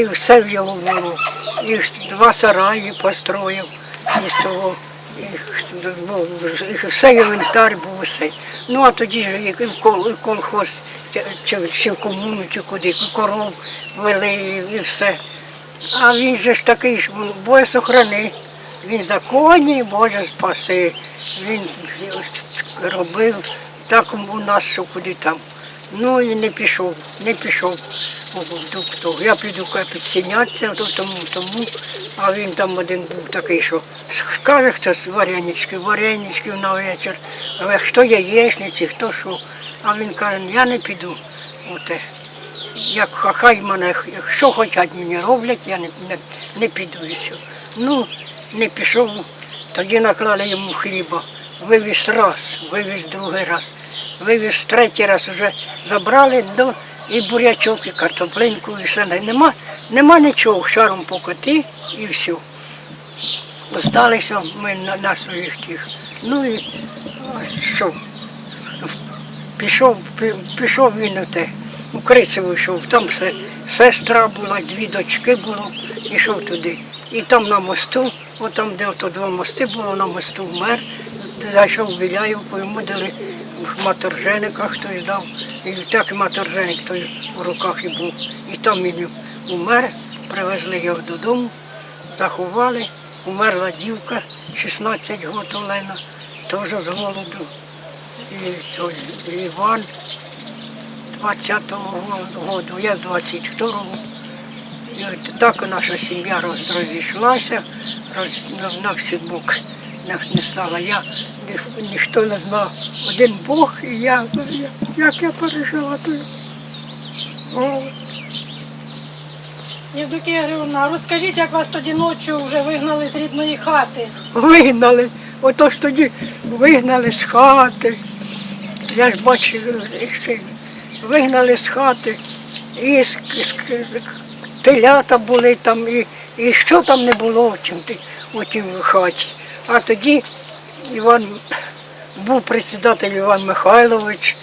І все в його було. І два сараї построїв із того. І, все інвентар був усе. Ну а тоді ж і колхоз, чи, чи, в комуну, чи куди, коров вели і, все. А він же ж такий ж, Боже сохрани. Він законі, Боже спаси. Він робив так у нас, що куди там. Ну і не пішов, не пішов. Я піду підсінятися, то тому, тому. А він там один був такий, що скаже хтось варенички, варенички на вечір, а хто яєчниці, хто що. А він каже, я не піду. Оте. Як ха- хай мене, що хочуть мені роблять, я не, не, не піду і все. Ну, не пішов, тоді наклали йому хліба. Вивіз раз, вивіз другий раз, вивіз третій раз вже забрали до і бурячок, і картоплинку, і все. Нема, нема нічого, шаром покоти і все. Осталися ми на, на своїх тих. Ну і що? Пішов, пішов він у те, у Крицево йшов, там сестра була, дві дочки було, йшов туди. І там на мосту, от де ото два мости було, на мосту вмер, зайшов в Біляївку, йому дали в маторженика хтось дав, і так маторженик той у руках і був. І там він умер, привезли його додому, заховали, умерла дівка, 16 років Олена, теж з голоду. І той Іван 20-го року, я з 22-го. Так наша сім'я розійшлася, роз, на, на всі бок не, не стала. Я ні- ніхто не знав. Один Бог і я, ну, я- як я пережила то. Євдокія Григорівна, розкажіть, як вас тоді ночі вже вигнали з рідної хати? вигнали. Ото ж тоді вигнали з хати. Я ж бачив, вигнали з хати. І с- телята були там, і, і що там не було у тій хаті. А тоді Іван був председатель Іван Михайлович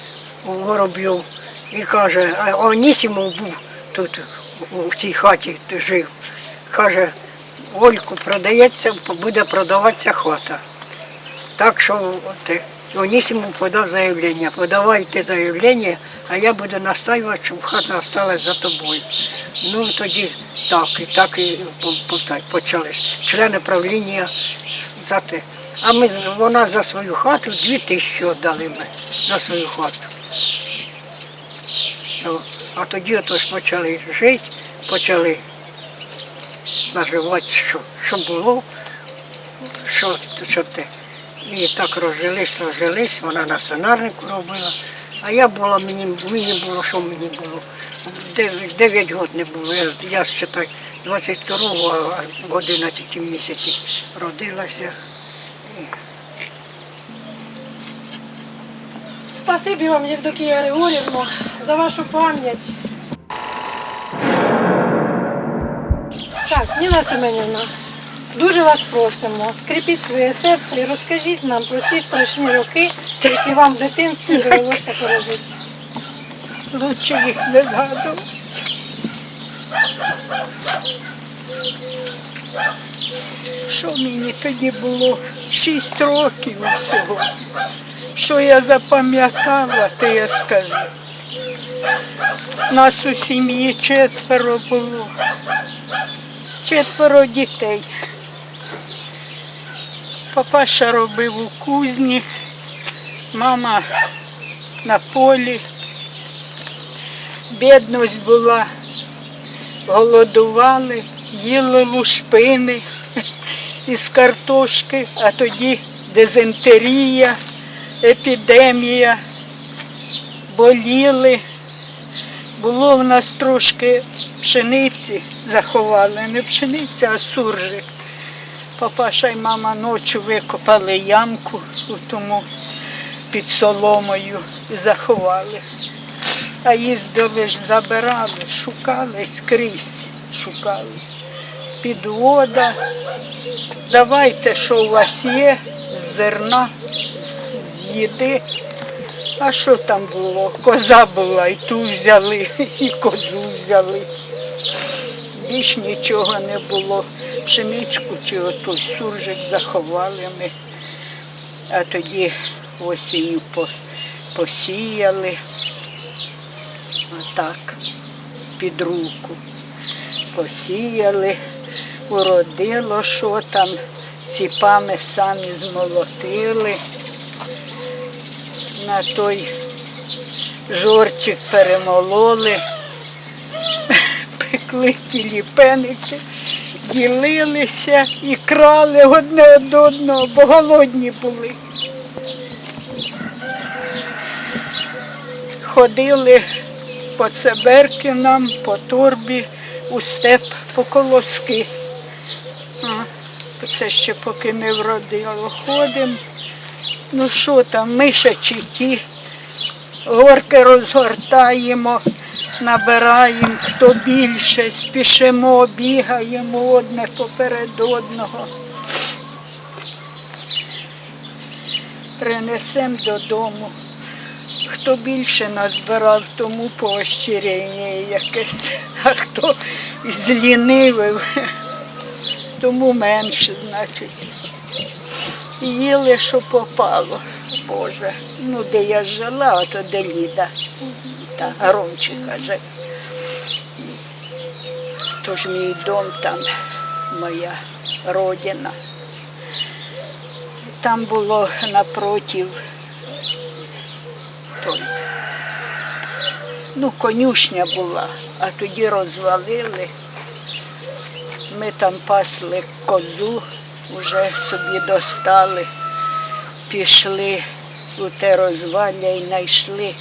Воробйов і каже, а Онісімов був тут у цій хаті жив. Каже, Ольку продається, буде продаватися хата. Так що от, Онісімов подав заявлення. Подавайте заявлення, а я буду настаювати, щоб хата залишилась за тобою. Ну тоді так, і так і по- по- так почали. Члени правління за те. А ми вона за свою хату дві тисячі віддали ми за свою хату. Ну, А тоді отож почали жити, почали наживати, що, що було, що, що те. І так розжились, розжились, вона на сонарнику робила. А я була, мені, мені було, що мені було? Дев'ять, років не було. Я, я ще так 22-го, а в 11 місяці родилася. Спасибі вам, Євдокія Григорівна, за вашу пам'ять. Так, Ніна Семенівна, дуже вас просимо, скріпіть своє серце і розкажіть нам про ті страшні роки, які вам в дитинстві довелося пережити. Лучше їх не згадувати. Що мені тоді було? Шість років всього. Що я запам'ятала, то я скажу. Нас у сім'ї четверо було. Четверо дітей. Папаша робив у кузні, мама на полі. Бідність була, голодували, їли лушпини із картошки, а тоді дизентерія, епідемія, боліли. Було в нас трошки пшениці заховали, не пшениця, а суржик. Папаша і мама ночі викопали ямку у тому під соломою і заховали. А їздили ж, забирали, шукали скрізь, шукали. Підвода. Давайте, що у вас є, з зерна, з їди. А що там було? Коза була, і ту взяли, і козу взяли. більш нічого не було. Пшеничку чи отой суржик заховали ми, а тоді осінню по- посіяли. Отак, під руку. Посіяли, уродило, що там, ціпами самі змолотили. На той жорчик перемололи, пекли ті ліпеники, ділилися і крали одне від одного, бо голодні були. Ходили по цеберки нам, по торбі, у степ, по колоски. Це ще поки не вродило. Ходимо. Ну що там, мишачі ті, горки розгортаємо, набираємо хто більше, спішимо, бігаємо одне поперед одного. Принесемо додому. Хто більше назбирав, тому поощрення якесь, а хто злінивив, тому менше, значить. Їли, що попало. Боже. Ну, де я жила, а то де Ліда. Та громче каже. Тож мій дом там, моя родина. Там було напротив той. Ну, конюшня була, а тоді розвалили. Ми там пасли козу, вже собі достали, пішли у те розвалля і знайшли,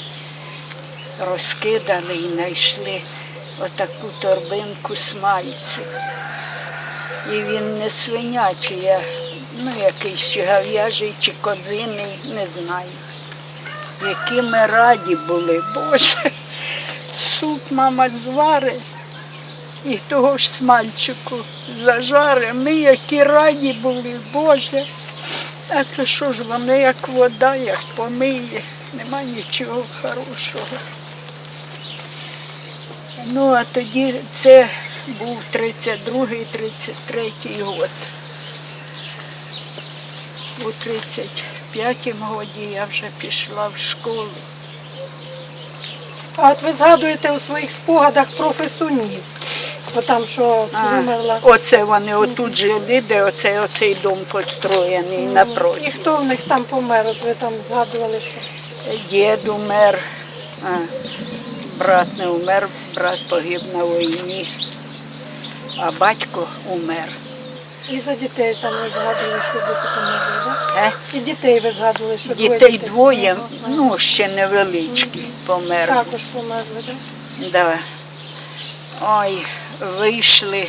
розкидали і знайшли отаку торбинку смальцю. І він не свинячий, а ну, якийсь чи гав'яжий, чи козиний, не знаю. Які ми раді були, Боже. Суп мама зварить і того ж смальчику зажари. Ми які раді були, Боже. А то що ж воно як вода, як помиє, нема нічого хорошого. Ну, а тоді це був 32-33 год. У 35-му годі я вже пішла в школу. А от ви згадуєте у своїх спогадах про фесунів. Бо там, що А, вимерла. Оце вони отут жили, де оцей, оцей дом построєний І напроти. хто в них там помер? От ви там згадували, що Дід умер, а, брат не умер, брат погиб на війні, а батько умер. і за дітей там ви згадували, що діти померли, так? Е? І дітей ви згадували, що двоє Дітей дітей двоє, померло. ну ще невеличкі, померли. Також померли, так? Да. Ой, вийшли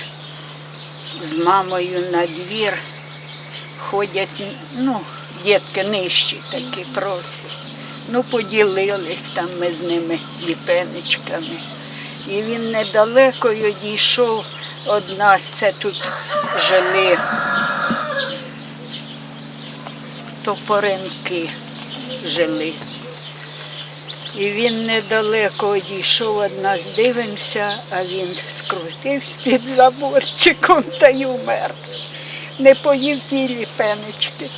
з мамою на двір, ходять, ну, дітки нижчі такі просять. Ну, поділились там ми з ними ліпеничками. І він недалеко одійшов від нас, це тут жили топоринки жили. І він недалеко одійшов від нас, дивимося, а він скрутився під заборчиком та й умер. Не поїв ті ліпенечки.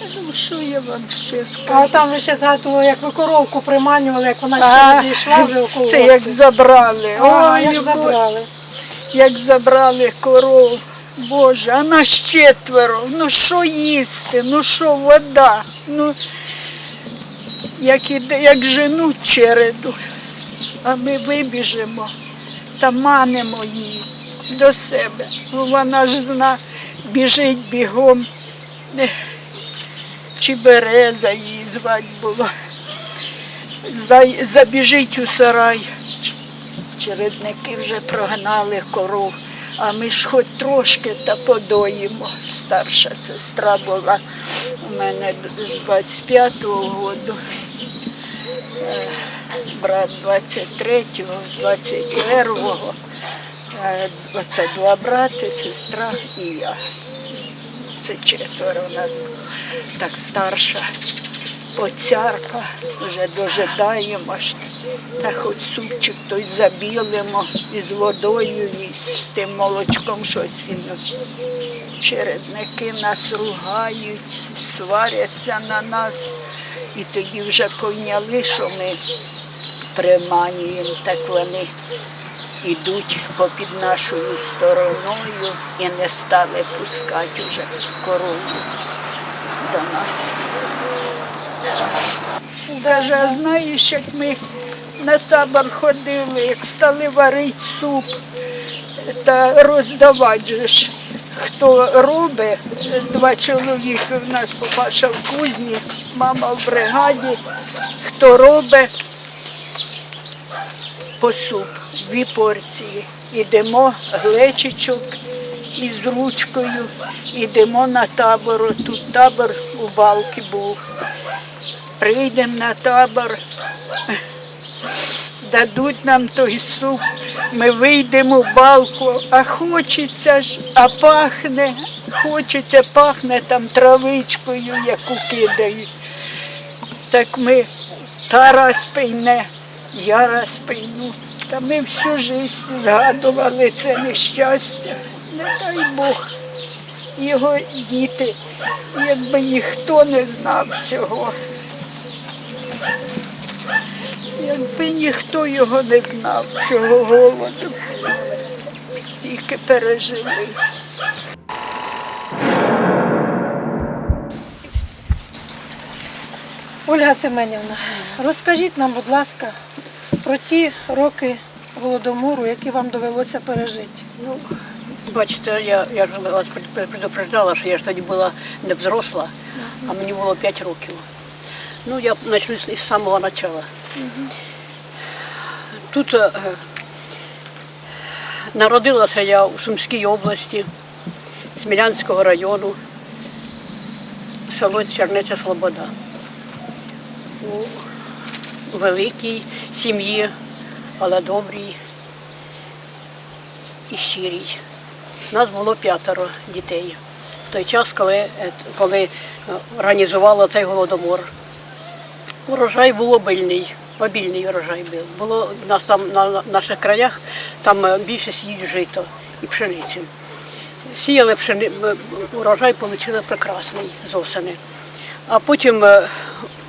Ну, що я вам ще А там ви ще згадували, як ви коровку приманювали, як вона ще відійшла вже около. Це як забрали. Ой, як забрали. як забрали коров. Боже, а нас четверо. Ну що їсти? Ну що вода? Ну, як, іде, як женуть череду, а ми вибіжимо та манимо її до себе. Ну, Вона ж зна, біжить бігом. Чи береза її звати було. Забіжить у сарай. Чередники вже прогнали коров, а ми ж хоч трошки та подоїмо. Старша сестра була у мене з 25-го року, е, брат 23-го, 21-го. Е, Оце два брати, сестра і я. Це четверо у нас. Так старша. Оцярка вже дожидаємо, Та хоч супчик той забілимо із водою, і з тим молочком щось він. Чередники нас ругають, сваряться на нас. І тоді вже поняли, що ми приманюємо, так вони йдуть попід нашою стороною і не стали пускати вже корову до нас. Каже, а знаєш, як ми на табор ходили, як стали варити суп та роздавати ж. Хто робить, два чоловіки в нас папаша в кузні, мама в бригаді, хто робить по суп, дві порції. Ідемо глечичок із ручкою, ідемо на табор. Тут табор у балки був. Прийдемо на табор, дадуть нам той суп, ми вийдемо в балку, а хочеться ж, а пахне, хочеться, пахне там травичкою, яку кидають. Так ми та раз пийне, я раз пийну. Та ми всю життя згадували це нещастя. Не дай Бог. Його діти, якби ніхто не знав цього. Якби ніхто його не знав, цього голоду, стільки пережили. Ольга Семенівна, розкажіть нам, будь ласка, про ті роки голодомору, які вам довелося пережити. Ну, бачите, я, я ж вас пред- предупреждала, що я ж тоді була не взросла, а мені було 5 років. Ну, я почну з, самого початку. Тут е, народилася я у Сумській області, Смілянського району, село Чернеця Слобода. Великій сім'ї, але добрій і щирій. Нас було п'ятеро дітей. В той час, коли, е, коли е, організували цей голодомор. Урожай був обильний, обільний урожай був. Було у нас там на наших краях там е, більше сіють жито і пшеницю. Сіяли пшени... урожай отримали прекрасний з осени. А потім,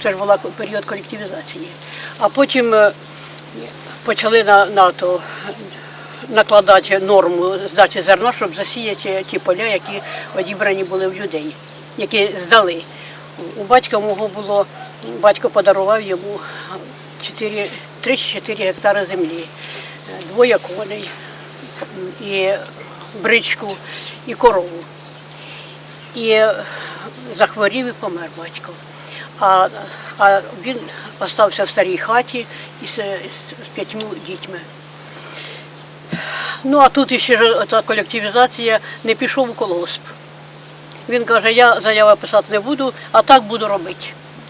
це ж був період колективізації, а потім е, почали на, на то накладати норму здачі зерна, щоб засіяти ті поля, які одібрані були в людей, які здали. У батька мого було, батько подарував йому 4, 3 4 гектари землі, двоє коней, і бричку, і корову. І захворів і помер батько. А, а він залишився в старій хаті із, з, з п'ятьма дітьми. Ну а тут ще та колективізація не пішов у колгосп. Він каже, я заяви писати не буду, а так буду робити.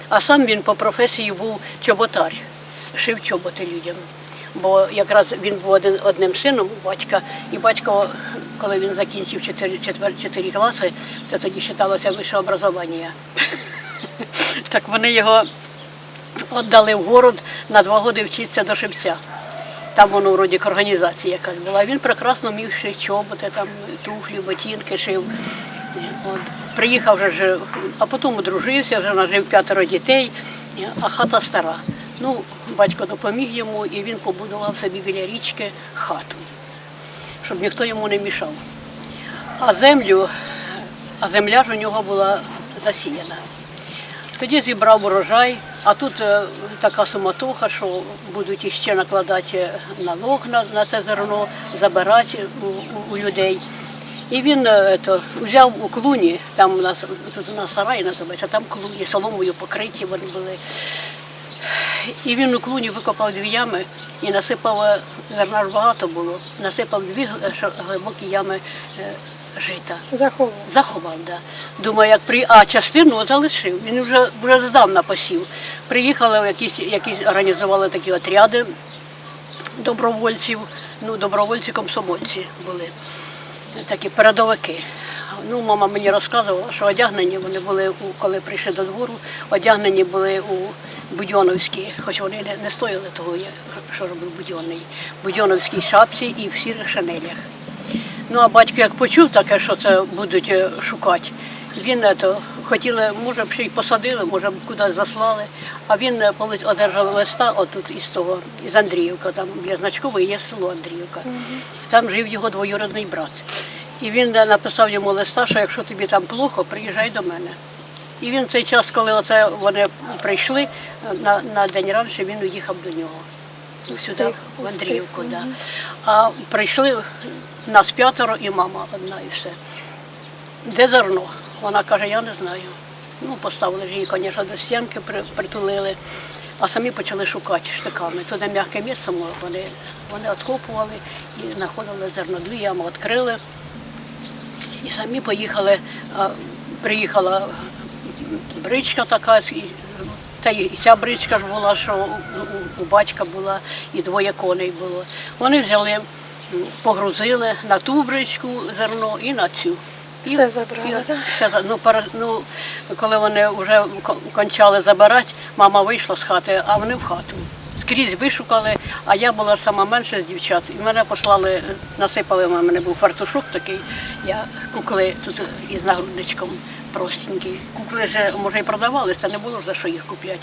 А сам він по професії був чоботар, шив чоботи людям. Бо якраз він був один, одним сином батька, і батько, коли він закінчив 4, 4, 4 класи, це тоді вважалося вище образування. Так вони його віддали в город на два роки вчитися до шивця. Там воно вроді організація якась була. Він прекрасно міг шити чоботи, там туфлі, ботинки шив. От. Приїхав вже, а потім одружився, вже нажив п'ятеро дітей, а хата стара. Ну, батько допоміг йому і він побудував собі біля річки хату, щоб ніхто йому не мішав. А землю, а земля ж у нього була засіяна. Тоді зібрав урожай, а тут е, така суматоха, що будуть іще накладати налог на, це зерно, забирати у, у, людей. І він е, то, взяв у клуні, там у нас тут у нас сарай називається, там клуні соломою покриті вони були. І він у клуні викопав дві ями і насипав е, зерна ж багато було, насипав дві глибокі ями жита. Заховував. Заховав, да. Думаю, як при а частину залишив. Він вже вже здав на посів. Приїхали якісь, якісь організували такі отряди добровольців, ну добровольці комсомольці були, такі передовики. Ну, мама мені розказувала, що одягнені вони були, у, коли прийшли до двору, одягнені були у будьоновські, хоч вони не, не стояли того, що робив будьонний, будьоновській шапці і в сірих шинелях. Ну а батько як почув таке, що це будуть е, шукати, він е, то, хотіли, може б ще й посадили, може б кудись заслали. А він е, коли одержав листа отут із того, із Андріївка, там біля Значкової є село Андріївка. Там жив його двоюродний брат. І він написав йому листа, що якщо тобі там плохо, приїжджай до мене. І він в цей час, коли оце вони прийшли на, на день раніше, він уїхав до нього. Сюди, в Андріївку. Да. А прийшли нас п'ятеро і мама одна і все. Де зерно? Вона каже, я не знаю. Ну, поставили ж її, звісно, до стінки при- притулили, а самі почали шукати штиками. Туди м'яке місце було, вони, вони відкопували і знаходили зерно. Дві ями відкрили. І самі поїхали, приїхала бричка така, і, та й ця бричка ж була, що у, у батька була, і двоє коней було. Вони взяли, погрузили на ту бричку зерно і на цю. І- Все забрали, і- так? все, ну, пара- ну, коли вони вже кончали забирати, мама вийшла з хати, а вони в хату. Скрізь вишукали, а я була сама менша з дівчат. І мене послали, насипали, у мене був фартушок такий, я кукли тут із нагрудничком простенький. Кукли вже, може, і продавалися, не було ж за що їх купляти.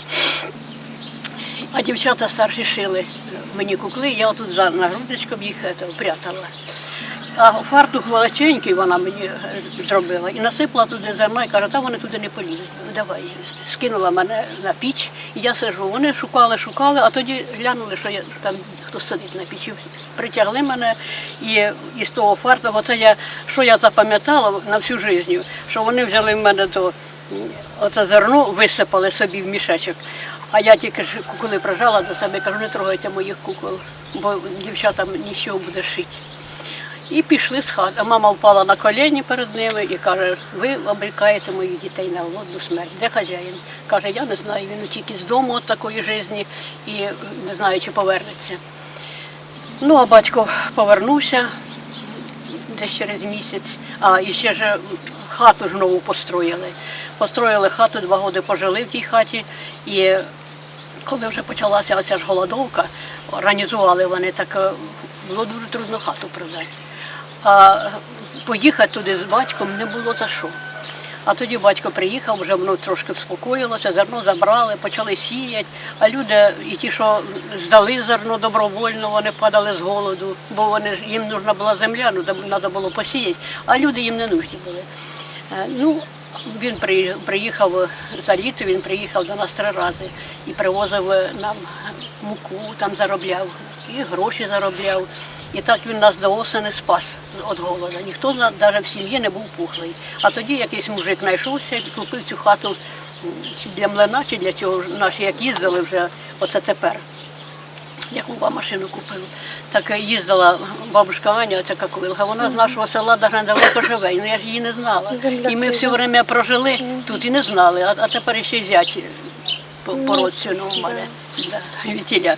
А дівчата старші шили мені кукли, я тут за нагрудничком їх е, прятала. А фартух величенький вона мені е, зробила і насипала туди зерно і каже, та вони туди не полізуть. Ну, Давай. Скинула мене на піч, і я сижу. Вони шукали, шукали, а тоді глянули, що я там хтось сидить на печі. Притягли мене і із того фартуху, це я, що я запам'ятала на всю життя, що вони взяли в мене то оце зерно, висипали собі в мішечок. А я тільки ж куколи прижала до себе, кажу, не трогайте моїх кукол, бо дівчатам нічого буде шити. І пішли з хати. Мама впала на коліні перед ними і каже, ви обрікаєте моїх дітей на голодну смерть. Де хазяїн? Каже, я не знаю, він утік із дому від такої житті і не знаю, чи повернеться. Ну, а батько повернувся десь через місяць, а і ще ж хату ж нову построїли. Построїли хату, два роки пожили в тій хаті. І коли вже почалася оця ж голодовка, організували вони так, е, було дуже трудно хату продати. А поїхати туди з батьком не було за що. А тоді батько приїхав, вже воно трошки вспокоїлося, зерно забрали, почали сіяти. А люди, і ті, що здали зерно добровольно, вони падали з голоду, бо вони їм нужна була земля, ну треба було посіяти, а люди їм не нужні були. Е, Ну, він приїхав за літо, він приїхав до нас три рази і привозив нам муку, там заробляв, і гроші заробляв. І так він нас до осені спас від голоду. Ніхто навіть в сім'ї не був пухлий. А тоді якийсь мужик знайшовся і купив цю хату чи для млина, чи для чого наші як їздили вже, оце тепер. Як Вова машину купила, Так їздила бабушка Аня, оця Какуилга, вона з нашого села навіть недалеко живе, ну я ж її не знала. І ми все время прожили тут і не знали, а, а тепер ще й зять по, по родственному в мене. Да, вітіля.